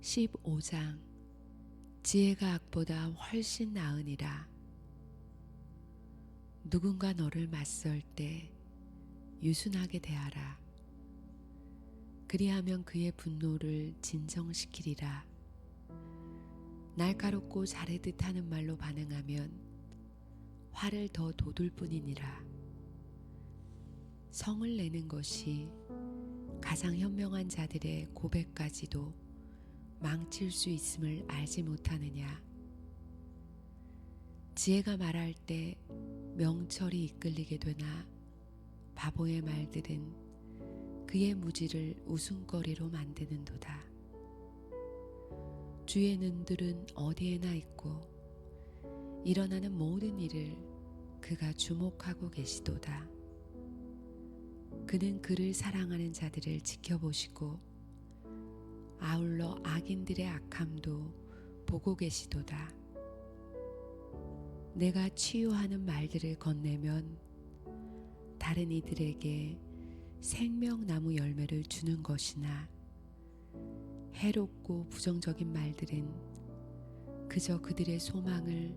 15장 지혜가 악보다 훨씬 나으니라. 누군가 너를 맞설 때 유순하게 대하라. 그리하면 그의 분노를 진정시키리라. 날카롭고 자르듯 하는 말로 반응하면 화를 더 돋을 뿐이니라. 성을 내는 것이 가장 현명한 자들의 고백까지도 망칠 수 있음을 알지 못하느냐. 지혜가 말할 때 명철이 이끌리게 되나 바보의 말들은 그의 무지를 웃음거리로 만드는도다. 주의 눈들은 어디에나 있고 일어나는 모든 일을 그가 주목하고 계시도다. 그는 그를 사랑하는 자들을 지켜보시고 아울러 악인들의 악함도 보고 계시도다. 내가 치유하는 말들을 건네면 다른 이들에게 생명나무 열매를 주는 것이나 해롭고 부정적인 말들은 그저 그들의 소망을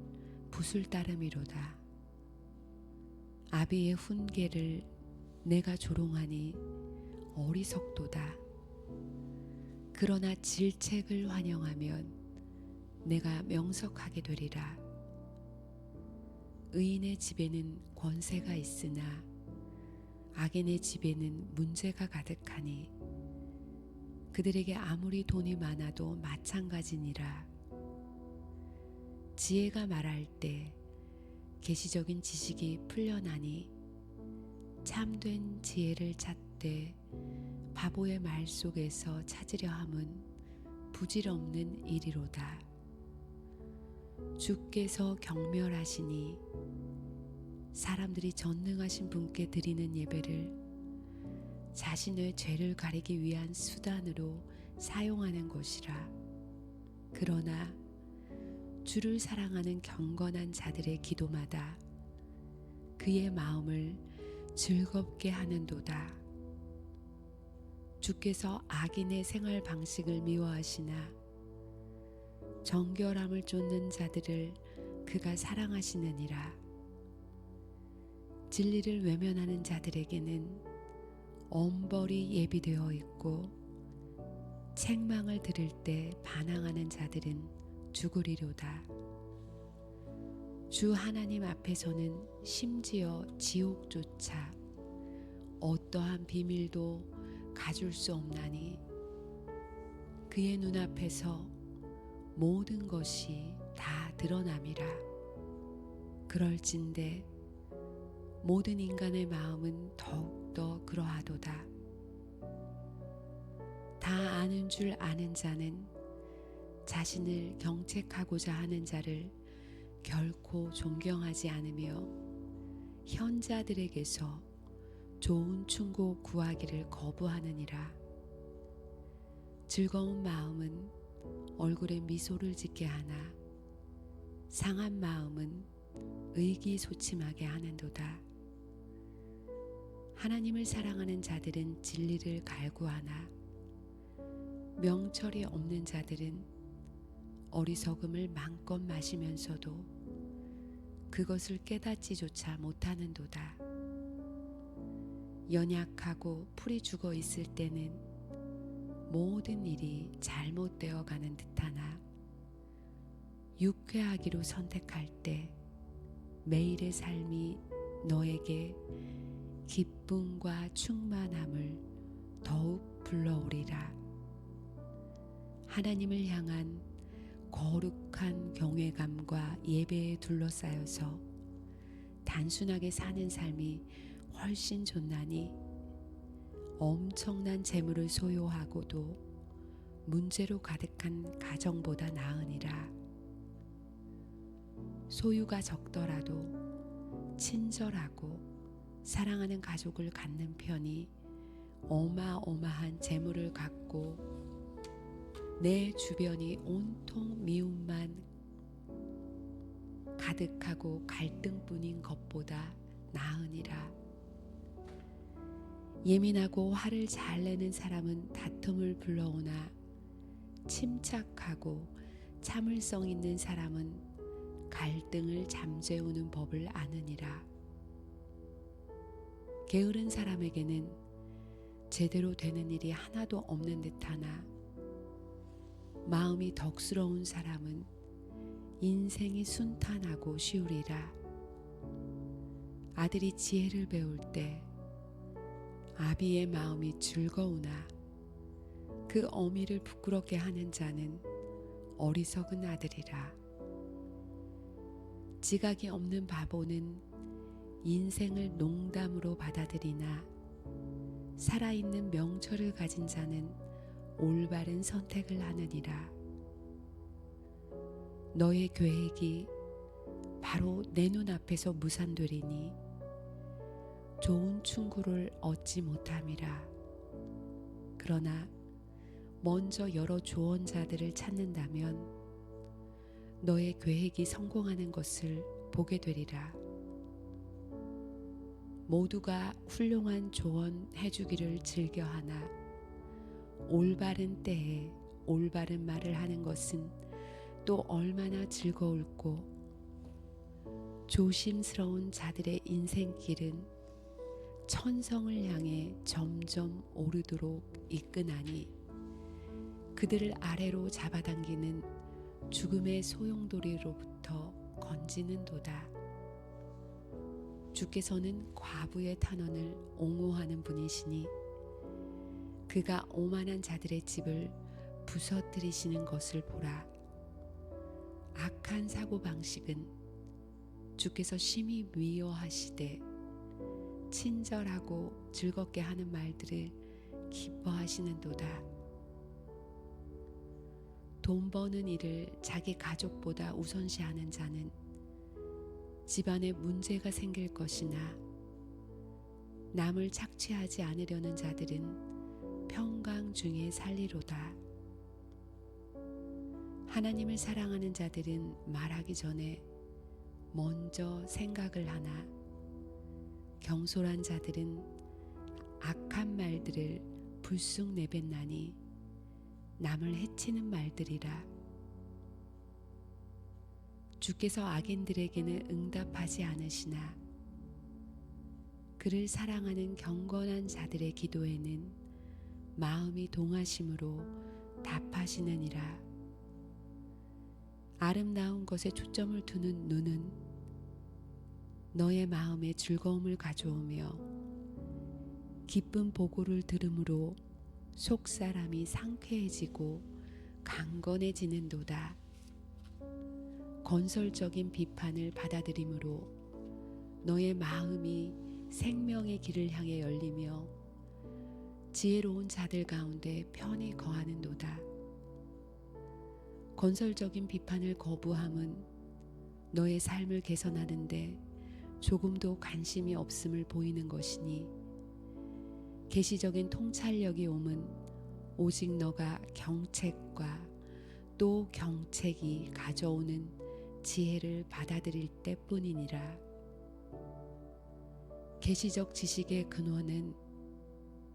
붓을 따름이로다. 아비의 훈계를 내가 조롱하니 어리석도다. 그러나 질책을 환영하면 내가 명석하게 되리라. 의인의 집에는 권세가 있으나 악인의 집에는 문제가 가득하니 그들에게 아무리 돈이 많아도 마찬가지니라. 지혜가 말할 때 계시적인 지식이 풀려나니 참된 지혜를 찾되 바보의 말 속에서 찾으려 함은 부질없는 일이로다. 주께서 경멸하시니 사람들이 전능하신 분께 드리는 예배를 자신의 죄를 가리기 위한 수단으로 사용하는 것이라. 그러나 주를 사랑하는 경건한 자들의 기도마다 그의 마음을 즐겁게 하는도다. 주께서 악인의 생활 방식을 미워하시나 정결함을 쫓는 자들을 그가 사랑하시느니라. 진리를 외면하는 자들에게는 엄벌이 예비되어 있고 책망을 들을 때 반항하는 자들은 죽으리로다. 주 하나님 앞에서는 심지어 지옥조차 어떠한 비밀도 가줄 수 없나니 그의 눈앞에서 모든 것이 다 드러남이라. 그럴진데 모든 인간의 마음은 더욱더 그러하도다. 다 아는 줄 아는 자는 자신을 경책하고자 하는 자를 결코 존경하지 않으며 현자들에게서 좋은 충고 구하기를 거부하느니라. 즐거운 마음은 얼굴에 미소를 짓게 하나 상한 마음은 의기소침하게 하는도다. 하나님을 사랑하는 자들은 진리를 갈구하나 명철이 없는 자들은 어리석음을 마음껏 마시면서도 그것을 깨닫지조차 못하는도다. 연약하고 풀이 죽어 있을 때는 모든 일이 잘못되어 가는 듯하나 유쾌하기로 선택할 때 매일의 삶이 너에게 기쁨과 충만함을 더욱 불러오리라. 하나님을 향한 거룩한 경외감과 예배에 둘러싸여서 단순하게 사는 삶이 훨씬 좋나니 엄청난 재물을 소유하고도 문제로 가득한 가정보다 나으니라. 소유가 적더라도 친절하고 사랑하는 가족을 갖는 편이 어마어마한 재물을 갖고 내 주변이 온통 미움만 가득하고 갈등뿐인 것보다 나으니라. 예민하고 화를 잘 내는 사람은 다툼을 불러오나 침착하고 참을성 있는 사람은 갈등을 잠재우는 법을 아느니라. 게으른 사람에게는 제대로 되는 일이 하나도 없는 듯하나 마음이 덕스러운 사람은 인생이 순탄하고 쉬우리라. 아들이 지혜를 배울 때 아비의 마음이 즐거우나 그 어미를 부끄럽게 하는 자는 어리석은 아들이라. 지각이 없는 바보는 인생을 농담으로 받아들이나 살아있는 명철을 가진 자는 올바른 선택을 하느니라. 너의 계획이 바로 내 눈앞에서 무산되리니 좋은 충고를 얻지 못함이라. 그러나 먼저 여러 조언자들을 찾는다면 너의 계획이 성공하는 것을 보게 되리라. 모두가 훌륭한 조언 해주기를 즐겨하나 올바른 때에 올바른 말을 하는 것은 또 얼마나 즐거울꼬 조심스러운 자들의 인생길은 천성을 향해 점점 오르도록 이끈하니 그들을 아래로 잡아당기는 죽음의 소용돌이로부터 건지는 도다. 주께서는 과부의 탄원을 옹호하는 분이시니 그가 오만한 자들의 집을 부서뜨리시는 것을 보라. 악한 사고 방식은 주께서 심히 미워하시되 친절하고 즐겁게 하는 말들을 기뻐하시는도다. 돈 버는 일을 자기 가족보다 우선시하는 자는 집안에 문제가 생길 것이나 남을 착취하지 않으려는 자들은 평강 중에 살리로다. 하나님을 사랑하는 자들은 말하기 전에 먼저 생각을 하나 경솔한 자들은 악한 말들을 불쑥 내뱉나니 남을 해치는 말들이라. 주께서 악인들에게는 응답하지 않으시나. 그를 사랑하는 경건한 자들의 기도에는 마음이 동하심으로 답하시느니라. 아름다운 것에 초점을 두는 눈은 너의 마음에 즐거움을 가져오며 기쁜 보고를 들음으로 속 사람이 상쾌해지고 강건해지는도다. 건설적인 비판을 받아들이므로 너의 마음이 생명의 길을 향해 열리며 지혜로운 자들 가운데 편히 거하는도다. 건설적인 비판을 거부함은 너의 삶을 개선하는데 조금도 관심이 없음을 보이는 것이니 계시적인 통찰력이 오면 오직 너가 경책과 또 경책이 가져오는 지혜를 받아들일 때뿐이니라. 계시적 지식의 근원은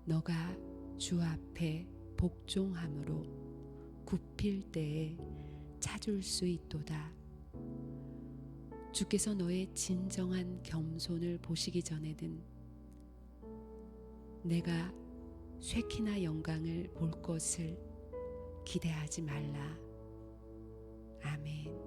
너가 주 앞에 복종함으로 굽힐 때에 찾을 수 있도다. 주께서 너의 진정한 겸손을 보시기 전에는 내가 쇠키나 영광을 볼 것을 기대하지 말라. 아멘.